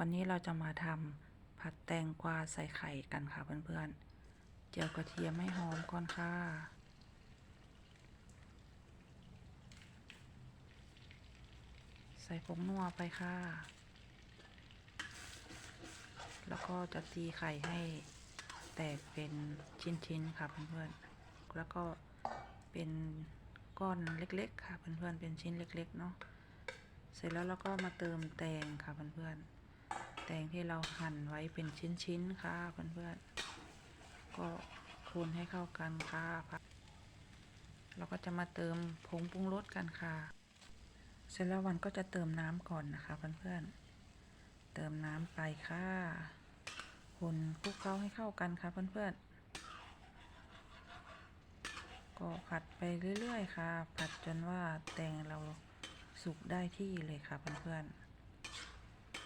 วันนี้เราจะมาทำผัดแตงกวาใส่ไข่กันค่ะเพื่อนๆ เจียวกระเทียมให้หอมก่อนค่ะ ใส่ผงนัวไปค่ะ แล้วก็จะตีไข่ให้แตกเป็นชิ้นๆค่ะเพื่อนๆ แล้วก็เป็นก้อนเล็กๆ ค่ะเพื่อนๆ เป็นชิ้นเล็กๆ เนาะ เสร็จแล้วเราก็มาเติมแตงค่ะเพื่อนๆ แตงที่เราหั่นไว้เป็นชิ้นๆค่ะเพื่อนๆก็คนให้เข้ากันค่ะเราก็จะมาเติมผงปรุงรสกันค่ะ เสร็จแล้ววันก็จะเติมน้ำก่อนนะคะเพื่อนๆเติมน้ำไปค่ะ คนคลุกเคล้าให้เข้ากันค่ะเพื่อนๆก็ผัดไปเรื่อยๆค่ะ ผัดจนว่าแตงเราสุกได้ที่เลยค่ะเพื่อนๆ